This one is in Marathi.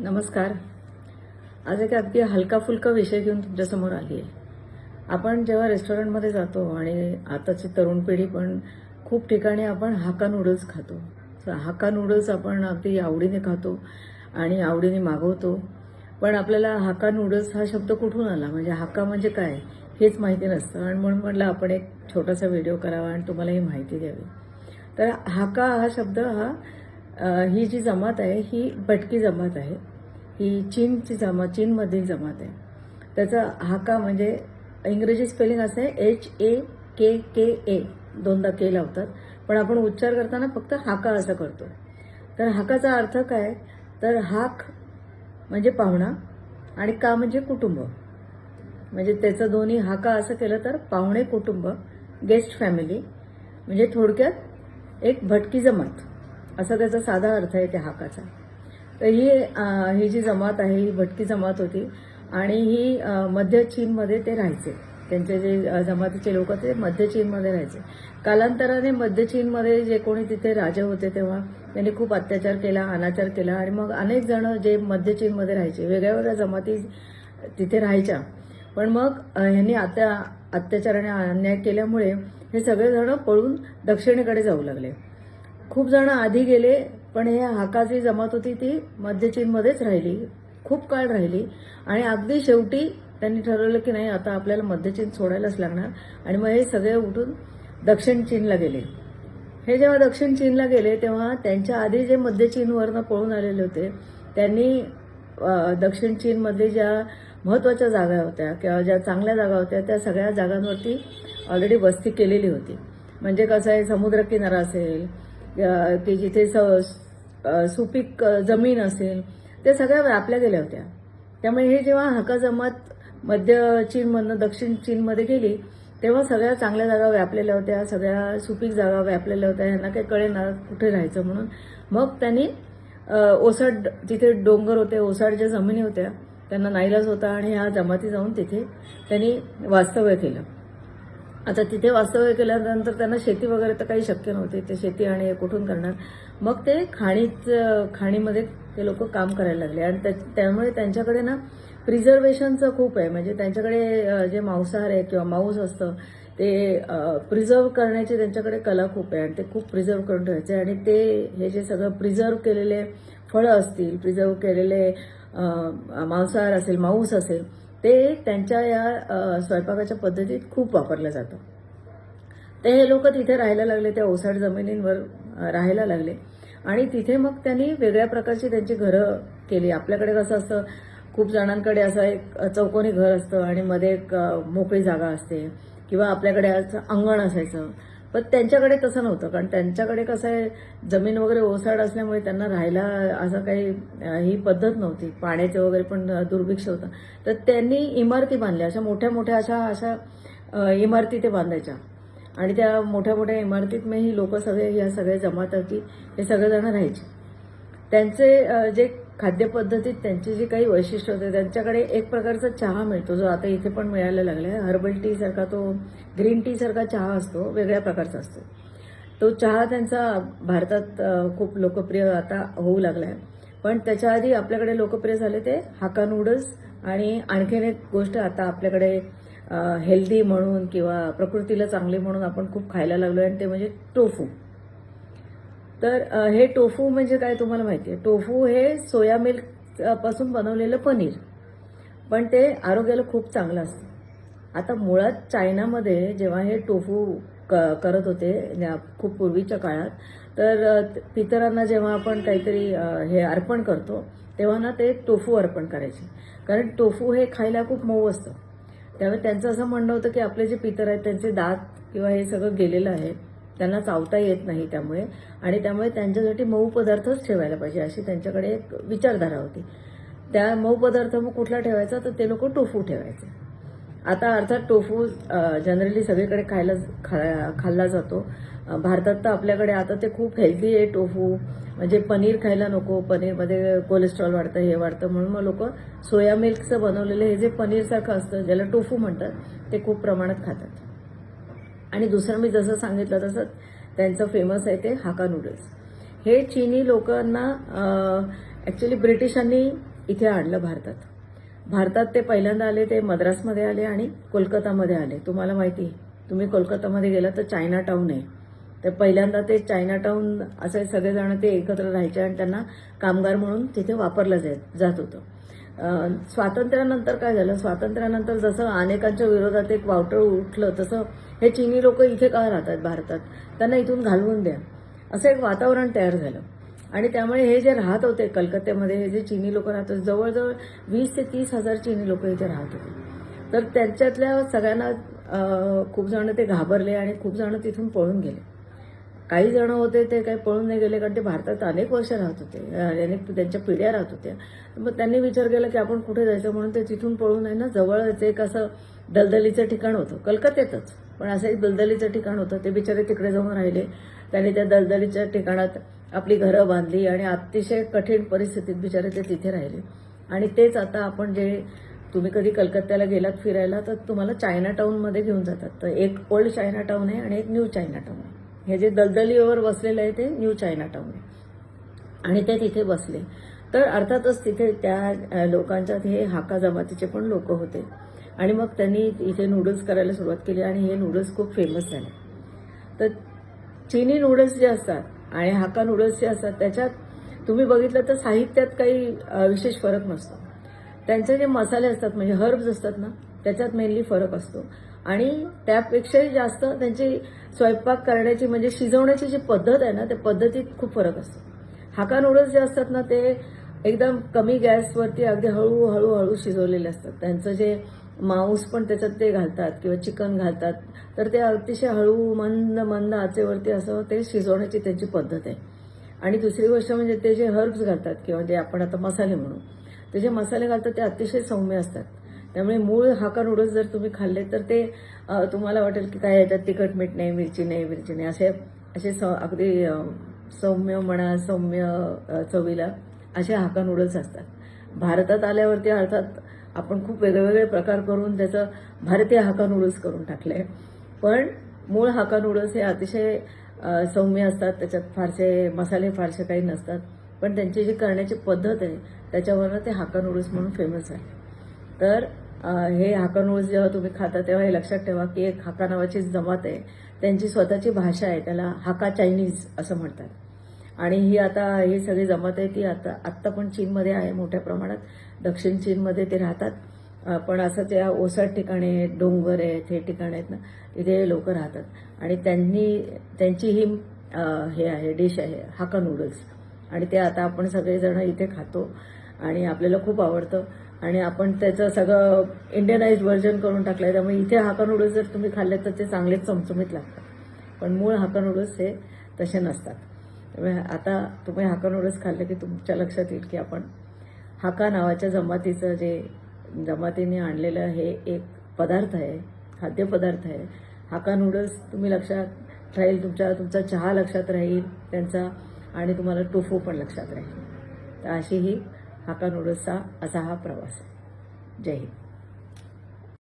नमस्कार. आज एक अगदी हलका फुलका विषय घेऊन तुमच्यासमोर आली आहे आपण जेव्हा रेस्टॉरंटमध्ये जातो आणि आताची तरुण पिढी पण खूप ठिकाणी आपण हाका नूडल्स खातो. तर हाका नूडल्स आपण अगदी आवडीने खातो आणि आवडीने मागवतो. पण आपल्याला हाका नूडल्स हा शब्द कुठून आला? म्हणजे हाका म्हणजे काय? हेच माहिती नसतं. आणि म्हणून म्हटलं आपण एक छोटासा व्हिडिओ करावा आणि तुम्हाला ही माहिती द्यावी. तर हाका हा शब्द हा ही जी जमात आहे ही भटकी जमात आहे. ही चीनची जमात चीनमधील जमात आहे. त्याचा हाका म्हणजे इंग्रजी स्पेलिंग असं आहे एच ए के के ए दोनदा के लावतात. पण आपण उच्चार करताना फक्त हाका असं करतो. तर हाकाचा अर्थ काय? तर हाक म्हणजे पाहुणा आणि का म्हणजे कुटुंब. म्हणजे त्याचं दोन्ही हाका असं केलं तर पाहुणे कुटुंब गेस्ट फॅमिली म्हणजे थोडक्यात एक भटकी जमात. असा त्याचा साधा अर्थ आहे त्या हाकाचा. तर ही ही जी जमात आहे ही भटकी जमात होती आणि ही मध्य चीनमध्ये ते राहायचे. त्यांचे जे जमातीचे लोक ते मध्य चीनमध्ये राहायचे. कालांतराने मध्य चीनमध्ये जे कोणी तिथे राजे होते तेव्हा त्यांनी खूप अत्याचार केला अनाचार केला आणि मग अनेक जण जे मध्य चीनमध्ये राहायचे वेगळ्या वेगळ्या जमाती तिथे राहायच्या. पण मग ह्यांनी आता अत्याचाराने अन्याय केल्यामुळे हे सगळेजण पळून दक्षिणेकडे जाऊ लागले. खूप जण आधी गेले पण हे हाकाची जमात होती ती मध्य चीनमध्येच राहिली. खूप काळ राहिली. आणि अगदी शेवटी त्यांनी ठरवलं की नाही आता आपल्याला मध्य चीन सोडायलाच लागणार. आणि मग हे सगळे उठून दक्षिण चीनला गेले. हे जेव्हा दक्षिण चीनला गेले तेव्हा त्यांच्या आधी जे मध्य चीनवरनं पळून आलेले होते त्यांनी दक्षिण चीनमध्ये ज्या महत्त्वाच्या जागा होत्या किंवा ज्या चांगल्या जागा होत्या त्या सगळ्या जागांवरती ऑलरेडी वस्ती केलेली होती. म्हणजे कसं आहे समुद्रकिनारा असेल की जिथे स सुपीक जमीन असेल त्या सगळ्या व्यापल्या गेल्या होत्या. त्यामुळे हे जेव्हा हका जमात मध्य चीनमधनं दक्षिण चीनमध्ये गेली तेव्हा सगळ्या चांगल्या जागा व्यापलेल्या होत्या सगळ्या सुपीक जागा व्यापलेल्या होत्या ह्यांना काही कळेना कुठे राहायचं म्हणून. मग त्यांनी ओसाड जिथे डोंगर होते ओसाड ज्या जमिनी होत्या त्यांना नाईलाज होता आणि ह्या जमाती जाऊन तिथे त्यांनी वास्तव्य केलं. आता तिथे वास्तव्य केल्यानंतर त्यांना शेती वगैरे तर काही शक्य नव्हती. ते शेती आणि कुठून करणार? मग ते खाणीच खाणीमध्ये ते लोक काम करायला लागले. आणि त्या- त्यामुळे त्यांच्याकडे ना प्रिझर्वेशनचं खूप आहे. म्हणजे त्यांच्याकडे जे मांसाहार आहे किंवा मांस असतं ते प्रिझर्व करण्याची त्यांच्याकडे कला खूप आहे. आणि ते खूप प्रिझर्व करून ठेवायचे. आणि ते हे जे सगळं प्रिझर्व केलेले फळं असतील प्रिझर्व केलेले मांसाहार असेल मांस असेल ते त्यांच्या या स्वयंपाकाच्या पद्धतीत खूप वापरलं जातं. ते हे लोक तिथे राहायला लागले त्या ओसाड जमिनींवर राहायला लागले. आणि तिथे मग त्यांनी वेगळ्या प्रकारची त्यांची घरं केली. आपल्याकडे कसं असतं खूप जणांकडे असं एक चौकोनी घर असतं आणि मध्ये एक मोकळी जागा असते. किंवा आपल्याकडे असं अंगण असायचं. पण त्यांच्याकडे तसं नव्हतं. कारण त्यांच्याकडे कसं आहे जमीन वगैरे ओसाड असल्यामुळे त्यांना राहायला असं काही ही पद्धत नव्हती. पाण्याचं वगैरे पण दुर्भिक्ष होतं. तर त्यांनी इमारती बांधल्या. अशा मोठ्या मोठ्या अशा अशा इमारती ते बांधायच्या. आणि त्या मोठ्या मोठ्या इमारतीत मग ही लोक सगळे या सगळ्या जमात होती हे सगळेजण राहायचे. त्यांचे जे खाद्यपद्धतीत त्यांची जी काही वैशिष्ट्य होते त्यांच्याकडे एक प्रकारचा चहा मिळतो जो आता इथे पण मिळायला लागला आहे हर्बल टीसारखा तो ग्रीन टीसारखा चहा असतो वेगळ्या प्रकारचा असतो. तो चहा त्यांचा भारतात खूप लोकप्रिय आता होऊ लागला आहे पण त्याच्या आधी आपल्याकडे लोकप्रिय झाले ते हाका नूडल्स आणि आणखीन एक गोष्ट आता आपल्याकडे हेल्दी म्हणून किंवा प्रकृतीला चांगली म्हणून आपण खूप खायला लागलो आहे आणि ते म्हणजे टोफू तर हे टोफू म्हणजे काय तुम्हाला माहिती आहे? टोफू हे सोया मिल्कपासून बनवलेलं पनीर. पण ते आरोग्याला खूप चांगलं असतं. आता मुळात चायनामध्ये जेव्हा हे टोफू क करत होते या खूप पूर्वीच्या काळात तर पितरांना जेव्हा आपण काहीतरी हे अर्पण करतो तेव्हा ना ते टोफू अर्पण करायचे. कारण टोफू हे खायला खूप मऊ असतं. त्यामुळे त्यांचं असं म्हणणं होतं की आपले जे पितर आहेत त्यांचे दात किंवा हे सगळं गेलेलं आहे त्यांना चावता येत नाही त्यामुळे. आणि त्यामुळे त्यांच्यासाठी मऊ पदार्थच ठेवायला पाहिजे अशी त्यांच्याकडे एक विचारधारा होती. त्या मऊ पदार्थ मग कुठला ठेवायचा? तर ते लोक टोफू ठेवायचे. आता अर्थात टोफू जनरली सगळीकडे खायला खा खाल्ला जातो. भारतात तर आपल्याकडे आता ते खूप हेल्दी आहे टोफू. म्हणजे पनीर खायला नको पनीरमध्ये कोलेस्ट्रॉल वाढतं हे वाढतं. म्हणून मग लोक सोया मिल्कचं बनवलेलं हे जे पनीरसारखं असतं ज्याला टोफू म्हणतात ते खूप प्रमाणात खातात. आणि दुसरं मी जसं सांगितलं तसं त्यांचं फेमस आहे ते हाका नूडल्स हे चीनी लोकांना ॲक्च्युली ब्रिटिशांनी इथे आणलं भारतात. भारतात ते पहिल्यांदा आले ते मद्रासमध्ये आले आणि कोलकातामध्ये आले. तुम्हाला माहिती आहे तुम्ही कोलकातामध्ये गेला तर चायना टाऊन आहे. तर पहिल्यांदा ते चायना टाऊन असे सगळेजण ते एकत्र राहायचे आणि त्यांना कामगार म्हणून तिथे वापरलं जात जात होतं. स्वातंत्र्यानंतर काय झालं? स्वातंत्र्यानंतर जसं अनेकांच्या विरोधात एक वावटळ उठलं तसं हे चिनी लोक इथे का राहतात भारतात? त्यांना इथून घालवून द्या. असं एक वातावरण तयार झालं. आणि त्यामुळे हे जे राहत होते कलकत्त्यामध्ये हे जे चिनी लोक राहत होते जवळजवळ वीस ते तीस हजार चिनी लोक इथे राहत होते. तर त्यांच्यातल्या सगळ्यांना खूप जण ते घाबरले आणि खूप जण तिथून पळून गेले. काही जण होते ते काही पळून नाही गेले कारण ते भारतात अनेक वर्ष राहत होते. अनेक त्यांच्या पिढ्या राहत होत्या. मग त्यांनी विचार केला की आपण कुठे जायचं म्हणून ते तिथून पळून आहे ना जवळच एक असं दलदलीचं ठिकाण होतं. कलकत्त्यातच पण असं एक दलदलीचं ठिकाण होतं. ते बिचारे तिकडे जाऊन राहिले. त्यांनी त्या दलदलीच्या ठिकाणात आपली घरं बांधली आणि अतिशय कठीण परिस्थितीत बिचारे ते तिथे राहिले. आणि तेच आता आपण जे तुम्ही कधी कलकत्त्याला गेलात फिरायला तर तुम्हाला चायना टाऊनमध्ये घेऊन जातात. तर एक ओल्ड चायना टाऊन आहे आणि एक न्यू चायना टाऊन आहे. हे जे दलदलीवर बसलेलं आहे ते न्यू चायना टाऊन आहे. आणि ते तिथे बसले. तर अर्थातच तिथे त्या लोकांच्यात हे हाका जमातीचे पण लोक होते. आणि मग त्यांनी इथे नूडल्स करायला सुरुवात केली आणि हे नूडल्स खूप फेमस झाले. तर चिनी नूडल्स जे असतात आणि हाका नूडल्स जे असतात त्याच्यात तुम्ही बघितलं तर साहित्यात काही विशेष फरक नसतो. त्यांचे जे मसाले असतात म्हणजे हर्ब्स असतात ना त्याच्यात मेनली फरक असतो. आणि त्यापेक्षाही जास्त त्यांची स्वयंपाक करण्याची म्हणजे शिजवण्याची जी पद्धत आहे ना त्या पद्धतीत खूप फरक असतो. हाका नूडल्स जे असतात ना ते एकदम कमी गॅसवरती अगदी हळू हळू हळू शिजवलेले असतात. त्यांचं जे मांस पण त्याच्यात ते घालतात किंवा चिकन घालतात तर ते अतिशय हळू मंद मंद आचेवरती असं ते शिजवण्याची त्यांची पद्धत आहे. आणि दुसरी गोष्ट म्हणजे ते जे हर्ब्स घालतात किंवा जे आपण आता मसाले म्हणू ते जे मसाले घालतात ते अतिशय सौम्य असतात. त्यामुळे मूळ हाका नूडल्स जर तुम्ही खाल्ले तर ते तुम्हाला वाटेल की काय याच्यात तिखट मीठ नाही मिरची नाही मिरची नाही असे असे स अगदी सौम्य म्हणा सौम्य चवीला असे हाका नूडल्स असतात. भारतात आल्यावरती अर्थात आपण खूप वेगवेगळे प्रकार करून त्याचं भारतीय हाका नूडल्स करून टाकले. पण मूळ हाका नूडल्स हे अतिशय सौम्य असतात. त्याच्यात फारसे मसाले फारसे काही नसतात. पण त्यांची जी करण्याची पद्धत आहे त्याच्यावरनं ते हाका नूडल्स म्हणून फेमस आहे. तर हे हाका नूडल्स जेव्हा तुम्ही खाता तेव्हा हे लक्षात ठेवा की एक हाका नावाची जमात आहे. त्यांची स्वतःची भाषा आहे. त्याला हाका चायनीज असं म्हणतात. आणि ही आता ही सगळी जमात आहे ती आता आत्ता पण चीनमध्ये आहे मोठ्या प्रमाणात. दक्षिण चीनमध्ये ते राहतात. पण असंच या ओसाड ठिकाणी आहेत, डोंगर आहेत हे ठिकाण आहेत ना तिथे लोक राहतात. आणि त्यांनी त्यांची ही हे आहे डिश आहे हाका नूडल्स. आणि ते आता आपण सगळेजण इथे खातो. आणि आपल्याला खूप आवडतं. आणि आपण त्याचं सगळं इंडियनाइज व्हर्जन करून टाकलं आहे त्यामुळे इथे हाका नूडल्स जर तुम्ही खाल्ले तर ते चांगलेच चमचमीत लागतात. पण मूळ हाका नूडल्स हे तसे नसतात. त्यामुळे आता तुम्ही हाका नूडल्स खाल्ले की तुमच्या लक्षात येईल की आपण हाका नावाच्या जमातीचं जे जमातीने आणलेलं हे एक पदार्थ आहे खाद्यपदार्थ आहे. हाका नूडल्स तुम्ही लक्षात राहील तुमच्या तुमचा चहा लक्षात राहील त्यांचा आणि तुम्हाला टोफू पण लक्षात राहील. तर अशी ही हाका नूडल्सचा असा हा प्रवास. आहे जय हिंद.